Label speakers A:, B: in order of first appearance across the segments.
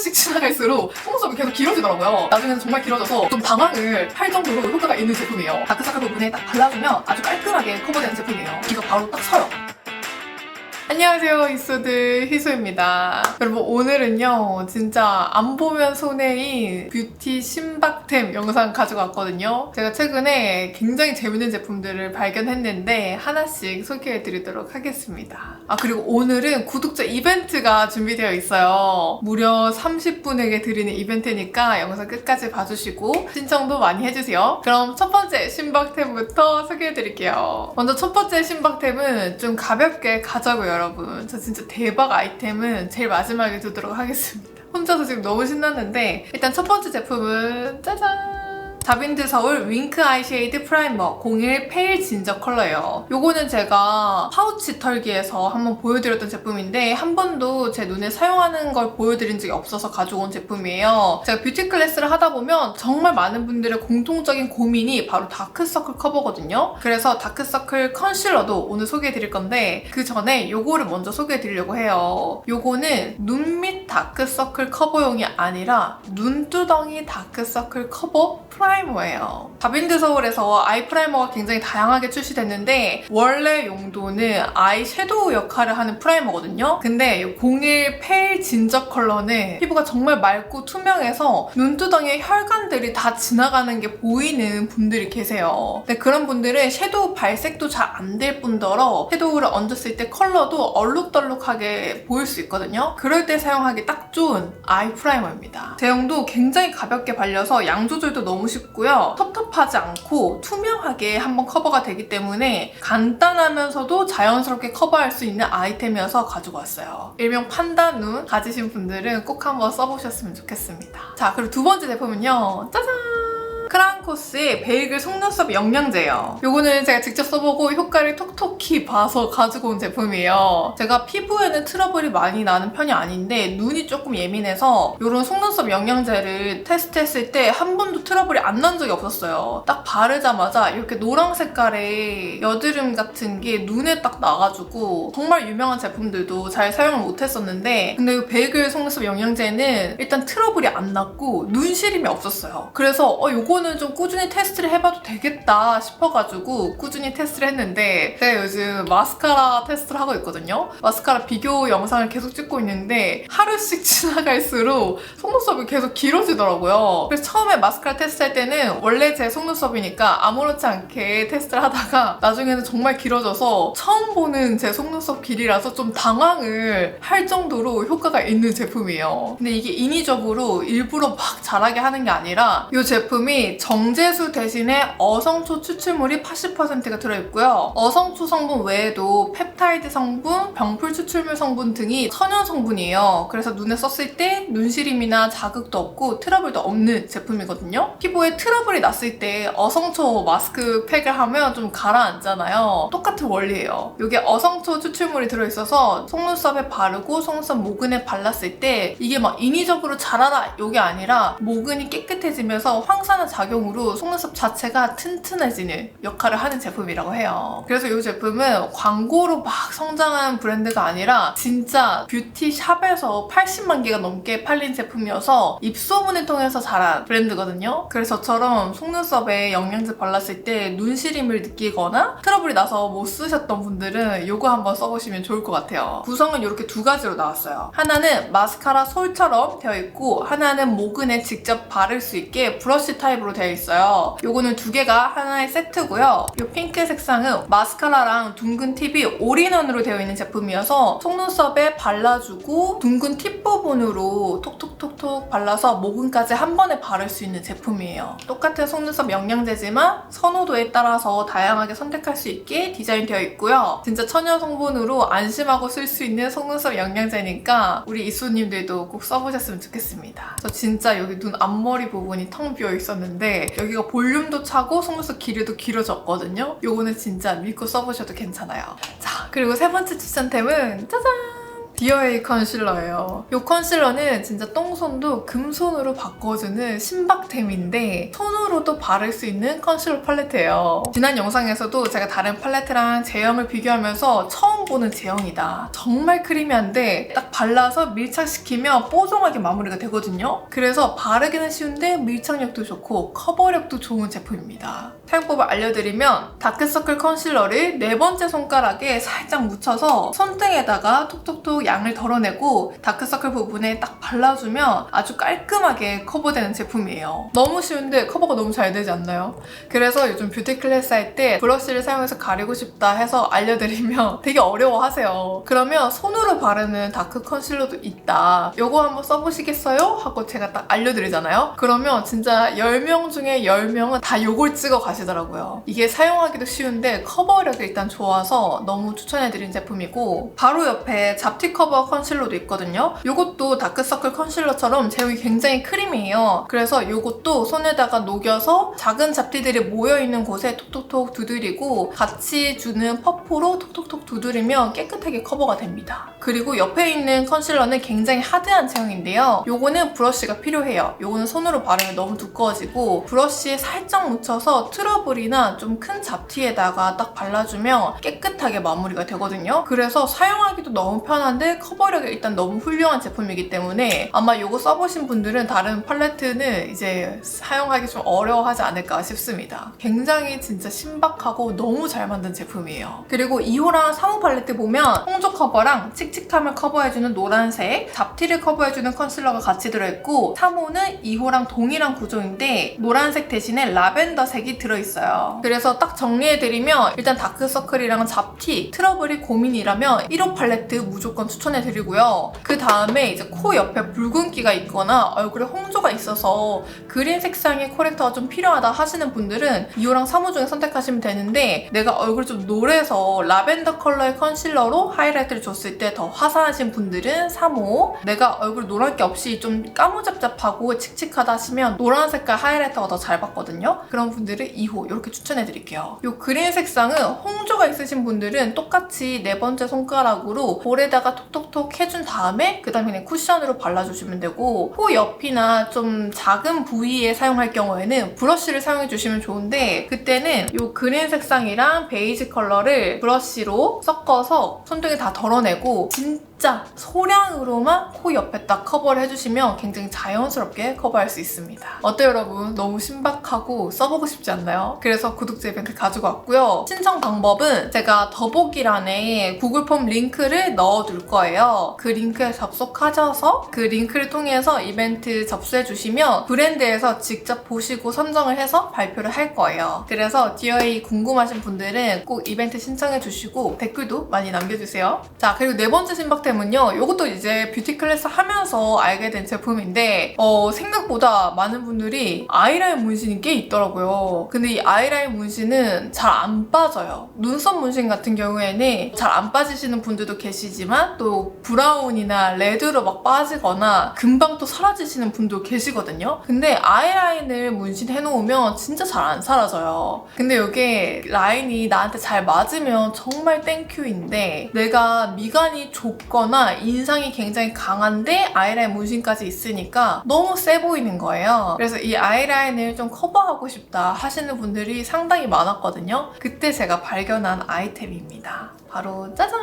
A: 하루씩 지나갈수록 속눈썹이 계속 길어지더라고요. 나중에는 정말 길어져서 좀 당황을 할 정도로 효과가 있는 제품이에요. 다크서클 부분에 딱 발라주면 아주 깔끔하게 커버되는 제품이에요. 이거 바로 딱 서요. 안녕하세요 이소들 희소입니다. 여러분 오늘은요 진짜 안 보면 손해인 뷰티 신박템 영상 가져왔거든요. 제가 최근에 굉장히 재밌는 제품들을 발견했는데 하나씩 소개해 드리도록 하겠습니다. 아 그리고 오늘은 구독자 이벤트가 준비되어 있어요. 무려 30분에게 드리는 이벤트니까 영상 끝까지 봐주시고 신청도 많이 해주세요. 그럼 첫 번째 신박템부터 소개해 드릴게요. 먼저 첫 번째 신박템은 좀 가볍게 가자고요 여러분. 저 진짜 대박 아이템은 제일 마지막에 두도록 하겠습니다. 혼자서 지금 너무 신났는데 일단 첫 번째 제품은 짜잔! 다빈드 서울 윙크 아이 쉐이드 프라이머 01 페일 진저 컬러예요. 요거는 제가 파우치 털기에서 한번 보여드렸던 제품인데 한 번도 제 눈에 사용하는 걸 보여드린 적이 없어서 가져온 제품이에요. 제가 뷰티 클래스를 하다 보면 정말 많은 분들의 공통적인 고민이 바로 다크서클 커버거든요. 그래서 다크서클 컨실러도 오늘 소개해드릴 건데 그 전에 요거를 먼저 소개해드리려고 해요. 요거는 눈 밑 다크서클 커버용이 아니라 눈두덩이 다크서클 커버 프라이머 예요. 다빈드 서울에서 아이 프라이머가 굉장히 다양하게 출시됐는데 원래 용도는 아이 섀도우 역할을 하는 프라이머거든요. 근데 이01 페일 진저 컬러는 피부가 정말 맑고 투명해서 눈두덩이에 혈관들이 다 지나가는 게 보이는 분들이 계세요. 근데 그런 분들은 섀도우 발색도 잘 안 될 뿐더러 섀도우를 얹었을 때 컬러도 얼룩덜룩하게 보일 수 있거든요. 그럴 때 사용하기 딱 좋은 아이 프라이머입니다. 제형도 굉장히 가볍게 발려서 양 조절도 너무 쉽고 요. 텁텁하지 않고 투명하게 한번 커버가 되기 때문에 간단하면서도 자연스럽게 커버할 수 있는 아이템이어서 가지고 왔어요. 일명 판다 눈 가지신 분들은 꼭 한번 써보셨으면 좋겠습니다. 자, 그리고 두 번째 제품은요. 짜잔! 크라운코스의 베이글 속눈썹 영양제예요. 요거는 제가 직접 써보고 효과를 톡톡히 봐서 가지고 온 제품이에요. 제가 피부에는 트러블이 많이 나는 편이 아닌데 눈이 조금 예민해서 이런 속눈썹 영양제를 테스트했을 때 한 번도 트러블이 안 난 적이 없었어요. 딱 바르자마자 이렇게 노랑 색깔의 여드름 같은 게 눈에 딱 나가지고 정말 유명한 제품들도 잘 사용을 못했었는데 근데 이 베이글 속눈썹 영양제는 일단 트러블이 안 났고 눈시림이 없었어요. 그래서 어 요거 는 좀 꾸준히 테스트를 해봐도 되겠다 싶어가지고 꾸준히 테스트를 했는데 제가 요즘 마스카라 테스트를 하고 있거든요. 마스카라 비교 영상을 계속 찍고 있는데 하루씩 지나갈수록 속눈썹이 계속 길어지더라고요. 그래서 처음에 마스카라 테스트할 때는 원래 제 속눈썹이니까 아무렇지 않게 테스트를 하다가 나중에는 정말 길어져서 처음 보는 제 속눈썹 길이라서 좀 당황을 할 정도로 효과가 있는 제품이에요. 근데 이게 인위적으로 일부러 막 자라게 하는 게 아니라 이 제품이 정제수 대신에 어성초 추출물이 80%가 들어있고요. 어성초 성분 외에도 펩타이드 성분, 병풀 추출물 성분 등이 천연 성분이에요. 그래서 눈에 썼을 때 눈시림이나 자극도 없고 트러블도 없는 제품이거든요. 피부에 트러블이 났을 때 어성초 마스크 팩을 하면 좀 가라앉잖아요. 똑같은 원리예요. 이게 어성초 추출물이 들어있어서 속눈썹에 바르고 속눈썹 모근에 발랐을 때 이게 막 인위적으로 자라라 이게 아니라 모근이 깨끗해지면서 황산화 작용으로 속눈썹 자체가 튼튼해지는 역할을 하는 제품이라고 해요. 그래서 이 제품은 광고로 막 성장한 브랜드가 아니라 진짜 뷰티 샵에서 80만 개가 넘게 팔린 제품이어서 입소문을 통해서 자란 브랜드거든요. 그래서 저처럼 속눈썹에 영양제 발랐을 때 눈시림을 느끼거나 트러블이 나서 못 쓰셨던 분들은 이거 한번 써보시면 좋을 것 같아요. 구성은 이렇게 두 가지로 나왔어요. 하나는 마스카라 솔처럼 되어 있고 하나는 모근에 직접 바를 수 있게 브러쉬 타입으로 되어 있어요. 요거는 두 개가 하나의 세트고요. 이 핑크 색상은 마스카라랑 둥근 팁이 올인원으로 되어 있는 제품이어서 속눈썹에 발라주고 둥근 팁 부분으로 톡톡톡톡 발라서 모근까지 한 번에 바를 수 있는 제품이에요. 똑같은 속눈썹 영양제지만 선호도에 따라서 다양하게 선택할 수 있게 디자인되어 있고요. 진짜 천연 성분으로 안심하고 쓸 수 있는 속눈썹 영양제니까 우리 이수님들도 꼭 써보셨으면 좋겠습니다. 저 진짜 여기 눈 앞머리 부분이 텅 비어 있었 는데 여기가 볼륨도 차고 속눈썹 길이도 길어졌거든요. 요거는 진짜 믿고 써보셔도 괜찮아요. 자, 그리고 세 번째 추천템은 짜잔! 디어에이 컨실러예요. 이 컨실러는 진짜 똥손도 금손으로 바꿔주는 신박템인데 손으로도 바를 수 있는 컨실러 팔레트예요. 지난 영상에서도 제가 다른 팔레트랑 제형을 비교하면서 처음 보는 제형이다. 정말 크리미한데 딱 발라서 밀착시키면 뽀송하게 마무리가 되거든요. 그래서 바르기는 쉬운데 밀착력도 좋고 커버력도 좋은 제품입니다. 사용법을 알려드리면 다크서클 컨실러를 네 번째 손가락에 살짝 묻혀서 손등에다가 톡톡톡 양을 덜어내고 다크서클 부분에 딱 발라주면 아주 깔끔하게 커버되는 제품이에요. 너무 쉬운데 커버가 너무 잘 되지 않나요? 그래서 요즘 뷰티 클래스 할 때 브러쉬를 사용해서 가리고 싶다 해서 알려드리면 되게 어려워하세요. 그러면 손으로 바르는 다크 컨실러도 있다. 요거 한번 써보시겠어요? 하고 제가 딱 알려드리잖아요. 그러면 진짜 10명 중에 10명은 다 요걸 찍어 가시더라고요. 이게 사용하기도 쉬운데 커버력이 일단 좋아서 너무 추천해드린 제품이고 바로 옆에 잡티 커버 컨실러도 있거든요. 요것도 다크서클 컨실러처럼 제형이 굉장히 크림이에요. 그래서 요것도 손에다가 녹여서 작은 잡티들이 모여있는 곳에 톡톡톡 두드리고 같이 주는 퍼프로 톡톡톡 두드리면 깨끗하게 커버가 됩니다. 그리고 옆에 있는 컨실러는 굉장히 하드한 제형인데요. 요거는 브러쉬가 필요해요. 요거는 손으로 바르면 너무 두꺼워지고 브러쉬에 살짝 묻혀서 트러블이나 좀 큰 잡티에다가 딱 발라주면 깨끗하게 마무리가 되거든요. 그래서 사용하기도 너무 편한데 커버력이 일단 너무 훌륭한 제품이기 때문에 아마 요거 써보신 분들은 다른 팔레트는 이제 사용하기 좀 어려워하지 않을까 싶습니다. 굉장히 진짜 신박하고 너무 잘 만든 제품이에요. 그리고 2호랑 3호 팔레트 보면 홍조 커버랑 칙칙함을 커버해주는 노란색, 잡티를 커버해주는 컨실러가 같이 들어있고 3호는 2호랑 동일한 구조인데 노란색 대신에 라벤더 색이 들어있어요. 그래서 딱 정리해드리면 일단 다크서클이랑 잡티, 트러블이 고민이라면 1호 팔레트 무조건 추천 해 드리고요. 그 다음에 이제 코 옆에 붉은기가 있거나 얼굴에 홍조가 있어서 그린 색상의 코렉터가 좀 필요하다 하시는 분들은 2호랑 3호 중에 선택하시면 되는데 내가 얼굴 좀 노래서 라벤더 컬러의 컨실러로 하이라이트를 줬을 때 더 화사하신 분들은 3호 내가 얼굴 노란 게 없이 좀 까무잡잡하고 칙칙하다 하시면 노란 색깔 하이라이터가 더 잘 받거든요 그런 분들은 2호 이렇게 추천해 드릴게요 이 그린 색상은 홍조가 있으신 분들은 똑같이 네 번째 손가락으로 볼에다가 톡톡톡 해준 다음에 그 다음에 그냥 쿠션으로 발라주시면 되고 코 옆이나 좀 작은 부위에 사용할 경우에는 브러쉬를 사용해 주시면 좋은데 그때는 이 그린 색상이랑 베이지 컬러를 브러쉬로 섞어서 손등에 다 덜어내고 진 짜 소량으로만 코 옆에 딱 커버를 해주시면 굉장히 자연스럽게 커버할 수 있습니다. 어때요 여러분? 너무 신박하고 써보고 싶지 않나요? 그래서 구독자 이벤트 가지고 왔고요. 신청 방법은 제가 더보기란에 구글 폼 링크를 넣어둘 거예요. 그 링크에 접속하셔서 그 링크를 통해서 이벤트 접수해 주시면 브랜드에서 직접 보시고 선정을 해서 발표를 할 거예요. 그래서 디어에이 궁금하신 분들은 꼭 이벤트 신청해 주시고 댓글도 많이 남겨주세요. 자 그리고 네 번째 신박템 은요. 이것도 이제 뷰티 클래스 하면서 알게 된 제품인데 어, 생각보다 많은 분들이 아이라인 문신이 꽤 있더라고요. 근데 이 아이라인 문신은 잘 안 빠져요. 눈썹 문신 같은 경우에는 잘 안 빠지시는 분들도 계시지만 또 브라운이나 레드로 막 빠지거나 금방 또 사라지시는 분도 계시거든요. 근데 아이라인을 문신해 놓으면 진짜 잘 안 사라져요. 근데 이게 라인이 나한테 잘 맞으면 정말 땡큐인데 내가 미간이 좁거 나 인상이 굉장히 강한데 아이라인 문신까지 있으니까 너무 세 보이는 거예요. 그래서 이 아이라인을 좀 커버하고 싶다 하시는 분들이 상당히 많았거든요. 그때 제가 발견한 아이템입니다. 바로 짜잔!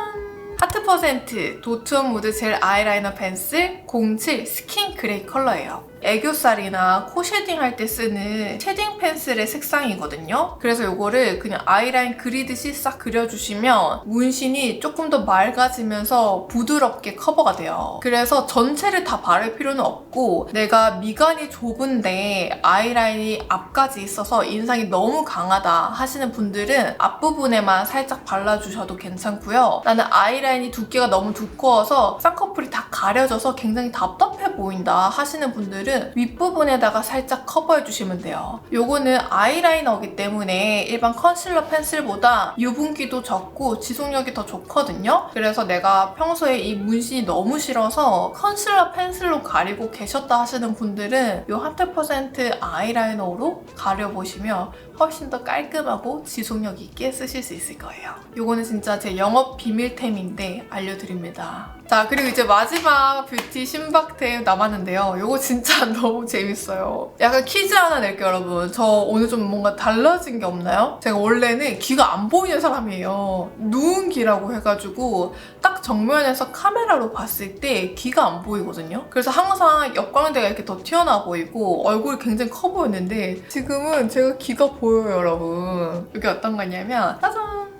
A: 하트 퍼센트 도트온 무드 젤 아이라이너 펜슬 07 스킨 그레이 컬러예요. 애교살이나 코 쉐딩 할 때 쓰는 쉐딩 펜슬의 색상이거든요. 그래서 이거를 그냥 아이라인 그리듯이 싹 그려주시면 문신이 조금 더 맑아지면서 부드럽게 커버가 돼요. 그래서 전체를 다 바를 필요는 없고 내가 미간이 좁은데 아이라인이 앞까지 있어서 인상이 너무 강하다 하시는 분들은 앞부분에만 살짝 발라주셔도 괜찮고요. 나는 아이라인이 두께가 너무 두꺼워서 쌍꺼풀이 다 가려져서 굉장히 답답해 보인다 하시는 분들은 윗부분에다가 살짝 커버해 주시면 돼요. 요거는 아이라이너이기 때문에 일반 컨실러 펜슬보다 유분기도 적고 지속력이 더 좋거든요. 그래서 내가 평소에 이 문신이 너무 싫어서 컨실러 펜슬로 가리고 계셨다 하시는 분들은 요 하트 퍼센트 아이라이너로 가려보시면 훨씬 더 깔끔하고 지속력 있게 쓰실 수 있을 거예요. 요거는 진짜 제 영업 비밀템인데 알려드립니다. 자, 그리고 이제 마지막 뷰티 신박템 남았는데요. 이거 진짜 너무 재밌어요. 약간 퀴즈 하나 낼게요, 여러분. 저 오늘 좀 뭔가 달라진 게 없나요? 제가 원래는 귀가 안 보이는 사람이에요. 누운 귀라고 해가지고 딱 정면에서 카메라로 봤을 때 귀가 안 보이거든요. 그래서 항상 역광대가 이렇게 더 튀어나와 보이고 얼굴이 굉장히 커 보였는데 지금은 제가 귀가 보여요, 여러분. 이게 어떤 거냐면 짜잔!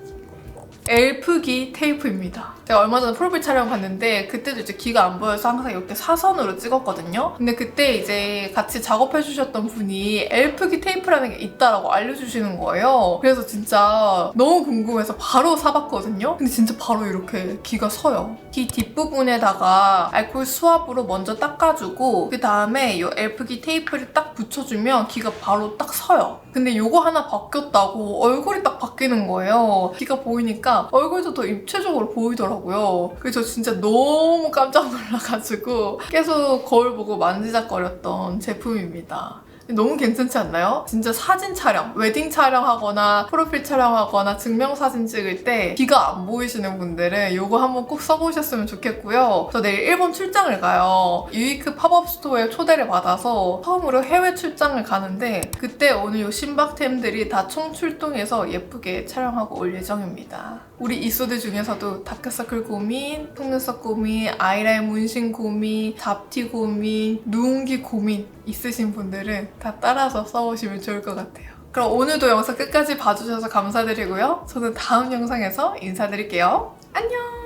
A: 엘프기 테이프입니다. 제가 얼마 전에 프로필 촬영 봤는데 그때도 이제 귀가 안 보여서 항상 이렇게 사선으로 찍었거든요. 근데 그때 이제 같이 작업해 주셨던 분이 엘프기 테이프라는 게 있다라고 알려주시는 거예요. 그래서 진짜 너무 궁금해서 바로 사봤거든요. 근데 진짜 바로 이렇게 귀가 서요. 귀 뒷부분에다가 알코올 수압으로 먼저 닦아주고 그 다음에 이 엘프기 테이프를 딱 붙여주면 귀가 바로 딱 서요. 근데 요거 하나 바뀌었다고 얼굴이 딱 바뀌는 거예요. 귀가 보이니까 얼굴도 더 입체적으로 보이더라고요. 그래서 저 진짜 너무 깜짝 놀라가지고 계속 거울 보고 만지작거렸던 제품입니다. 너무 괜찮지 않나요? 진짜 사진 촬영, 웨딩 촬영하거나 프로필 촬영하거나 증명사진 찍을 때 귀가 안 보이시는 분들은 이거 한번 꼭 써보셨으면 좋겠고요. 저 내일 일본 출장을 가요. 유이크 팝업 스토어에 초대를 받아서 처음으로 해외 출장을 가는데 그때 오늘 이 신박템들이 다 총출동해서 예쁘게 촬영하고 올 예정입니다. 우리 이소드 중에서도 다크서클 고민, 속눈썹 고민, 아이라인 문신 고민, 잡티 고민, 누운기 고민 있으신 분들은 다 따라서 써보시면 좋을 것 같아요. 그럼 오늘도 영상 끝까지 봐주셔서 감사드리고요. 저는 다음 영상에서 인사드릴게요. 안녕!